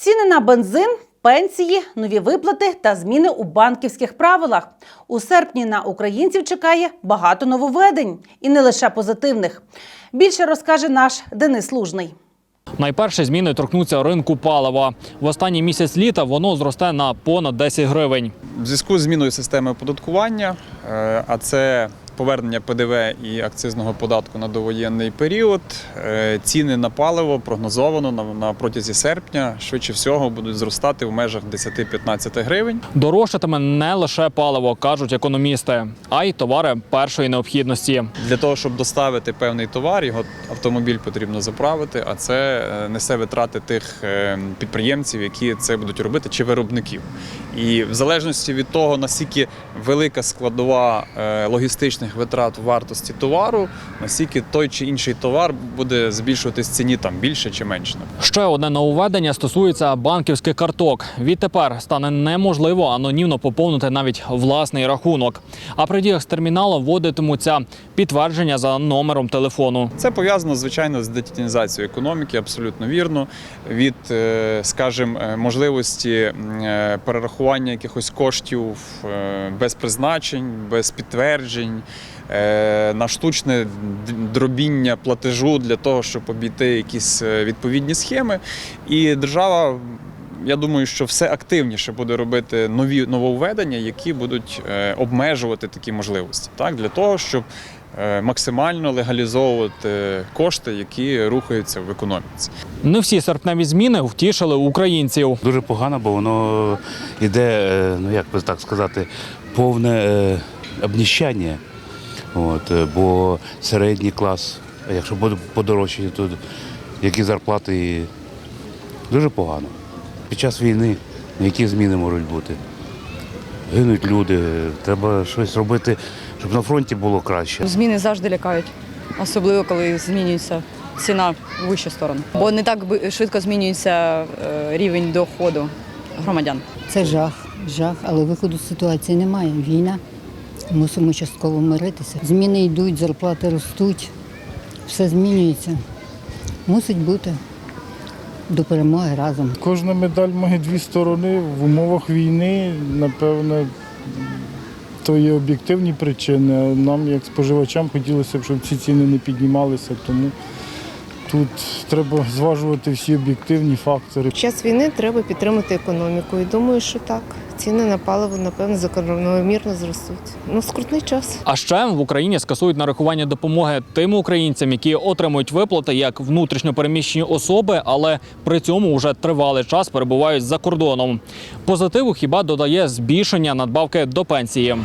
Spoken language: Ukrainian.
Ціни на бензин, пенсії, нові виплати та зміни у банківських правилах. У серпні на українців чекає багато нововведень і не лише позитивних. Більше розкаже наш Денис Лужний. Найперші зміни торкнуться ринку палива. В останній місяць літа воно зросте на понад 10 гривень. В зв'язку з зміною системи оподаткування, е, а це повернення ПДВ і акцизного податку на довоєнний період, е, ціни на паливо прогнозовано на, протязі серпня швидше всього будуть зростати в межах 10-15 гривень. Дорожчатиме не лише паливо, кажуть економісти, а й товари першої необхідності. Для того, щоб доставити певний товар, його автомобіль потрібно заправити, а це е, несе витрати тих е, підприємців, які це будуть робити, чи виробників. І в залежності від того, наскільки велика складова е, логістичних витрат вартості товару, настільки той чи інший товар буде збільшуватись в ціні там більше чи менше. Ще одне нововведення стосується банківських карток. Відтепер стане неможливо анонімно поповнити навіть власний рахунок. А при діях з терміналу вводитимуться підтвердження за номером телефону. Це пов'язано звичайно з детінізацією економіки, абсолютно вірно. Від, е, скажімо, е, можливості е, перерахування якихось коштів без призначень, без підтверджень. Е, На штучне дробіння платежу для того, щоб обійти якісь е, відповідні схеми. І держава, я думаю, що все активніше буде робити нові нововведення, які будуть е, обмежувати такі можливості, так для того, щоб максимально легалізовувати кошти, які рухаються в економіці. Не всі серпневі зміни втішили українців. Дуже погано, бо воно йде, ну як би так сказати, повне обніщання. От, е, бо середній клас, а якщо буде подорожчання, то які зарплати дуже погано. Під час війни які зміни можуть бути? Гинуть люди, треба щось робити, щоб на фронті було краще. Зміни завжди лякають, особливо коли змінюється ціна в вищу сторону. Бо не так швидко змінюється е, рівень доходу громадян. Це жах, жах, але виходу з ситуації немає. Війна. Мусимо частково миритися. Зміни йдуть, зарплати ростуть, все змінюється. Мусить бути до перемоги разом. Кожна медаль має дві сторони. В умовах війни, напевне, то є об'єктивні причини. Нам, як споживачам, хотілося б, щоб ці ціни не піднімалися, тому тут треба зважувати всі об'єктивні фактори. В час війни треба підтримати економіку. І думаю, що так. Ціни на паливо, напевно, закономірно зростуть. Ну, скрутний час. А ще в Україні скасують нарахування допомоги тим українцям, які отримують виплати як внутрішньопереміщені особи, але при цьому вже тривалий час перебувають за кордоном. Позитиву хіба додає збільшення надбавки до пенсії.